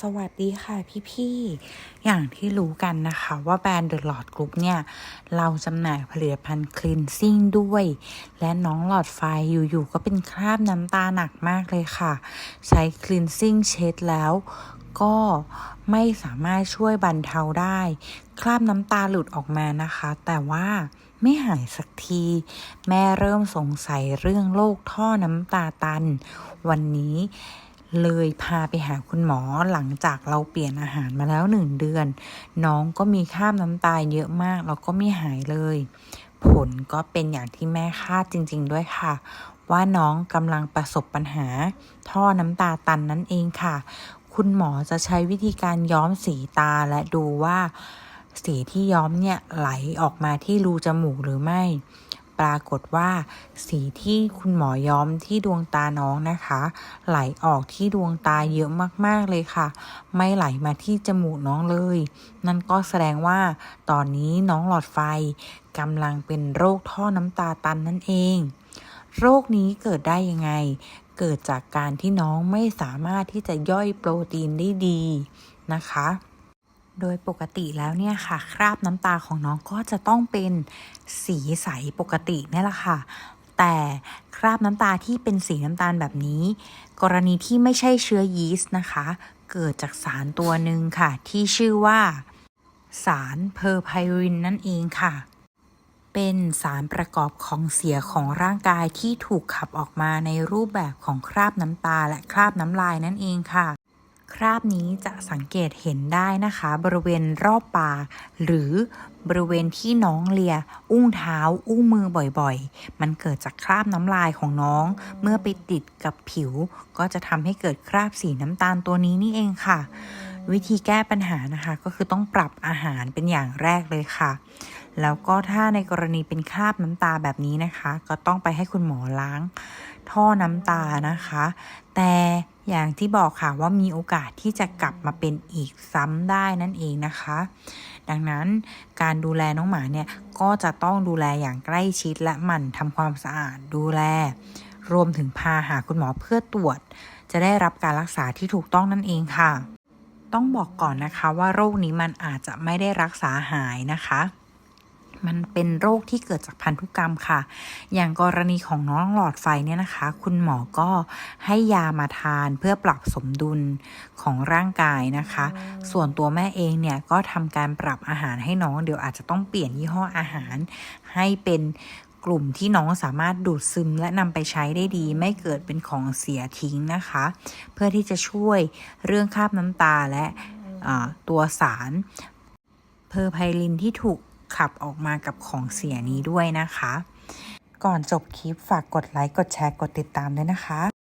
สวัสดีค่ะพี่ๆ อย่างที่รู้กันนะคะว่าแบรนด์ The Lord Group เนี่ย เราจำหน่ายผลิตภัณฑ์คลีนซิ่งด้วย และน้องหลอดไฟอยู่ๆ ก็เป็นคราบน้ำตาหนักมากเลยค่ะ ใช้คลีนซิ่งเช็ดแล้วก็ไม่สามารถช่วยบรรเทาได้ คราบน้ำตาหลุดออกมานะคะ แต่ว่าไม่หายสักที แม่เริ่มสงสัยเรื่องโรคท่อน้ำตาตัน วันนี้ เลยพาไปหาคุณหมอหลังจากเราเปลี่ยนอาหารมาแล้วหนึ่งเดือน น้องก็มีคราบน้ำตาเยอะมาก แล้วก็ไม่หายเลย ผลก็เป็นอย่างที่แม่คาดจริง ๆ ด้วยค่ะ ว่าน้องกำลังประสบปัญหา ท่อน้ำตาตันนั่นเองค่ะ คุณหมอจะใช้วิธีการย้อมสีตาและดูว่าสีที่ย้อมเนี่ยไหลออกมาที่รูจมูกหรือไม่ ปรากฏว่า สีที่คุณหมอย้อมที่ดวงตาน้องนะคะ ไหลออกที่ดวงตาเยอะมากๆเลยค่ะ ไม่ไหลมาที่จมูกน้องเลย นั่นก็แสดงว่า ตอนนี้น้องหลอดไฟกำลังเป็นโรคท่อน้ำตาตันนั่นเอง โรคนี้เกิดได้ยังไง เกิดจากการที่น้องไม่สามารถที่จะย่อยโปรตีนได้ดีนะคะ โดยปกติแล้วเนี่ยค่ะ คราบน้ำตาของน้องก็จะต้องเป็นสีใสปกตินี่แหละค่ะ แต่คราบน้ำตาที่เป็นสีน้ำตาลแบบนี้ กรณีที่ไม่ใช่เชื้อยีสต์นะคะ เกิดจากสารตัวหนึ่งค่ะ ที่ชื่อว่า สารเพอร์ไพรินนั่นเองค่ะ เป็นสารประกอบของเสียของร่างกายที่ถูกขับออกมาในรูปแบบของคราบน้ำตาและคราบน้ำลายนั่นเองค่ะ คราบนี้จะสังเกตเห็นได้นะคะ บริเวณรอบปากหรือบริเวณที่น้องเลีย อุ้งเท้า อุ้งมือบ่อยๆ มันเกิดจากคราบน้ำลายของน้อง เมื่อไปติดกับผิว ก็จะทำให้เกิดคราบสีน้ำตาลตัวนี้นี่เองค่ะ วิธีแก้ปัญหานะคะ ก็คือต้องปรับอาหารเป็นอย่างแรกเลยค่ะ แล้วก็ถ้าในกรณีเป็นคราบน้ำตาแบบนี้นะคะ ก็ต้องไปให้คุณหมอล้าง ท่อน้ำตานะคะ แต่ อย่างที่บอกค่ะว่ามีโอกาสที่จะกลับมาเป็นอีกซ้ำได้นั่นเองนะคะ ดังนั้นการดูแลน้องหมาเนี่ยก็จะต้องดูแลอย่างใกล้ชิดและหมั่นทำความสะอาดดูแล รวมถึงพาหาคุณหมอเพื่อตรวจ จะได้รับการรักษาที่ถูกต้องนั่นเองค่ะ ต้องบอกก่อนนะคะว่าโรคนี้มันอาจจะไม่ได้รักษาหายนะคะ มันเป็นโรคที่เกิดจากพันธุกรรมค่ะ อย่างกรณีของน้องหลอดไฟเนี่ยนะคะ คุณหมอก็ให้ยามาทานเพื่อปรับสมดุลของร่างกายนะคะ ส่วนตัวแม่เองเนี่ยก็ทำการปรับอาหารให้น้องเดี๋ยวอาจจะต้องเปลี่ยนยี่ห้ออาหาร ให้เป็นกลุ่มที่น้องสามารถดูดซึมและนำไปใช้ได้ดี ไม่เกิดเป็นของเสียทิ้งนะคะ เพื่อที่จะช่วยเรื่องคราบน้ำตาและอ่าตัวสารเพอร์ไพลินที่ถูก ขับออกมากับของเสียนี้ด้วยนะคะ ก่อนจบคลิปฝากกดไลค์ กดแชร์ กดติดตามด้วยนะคะ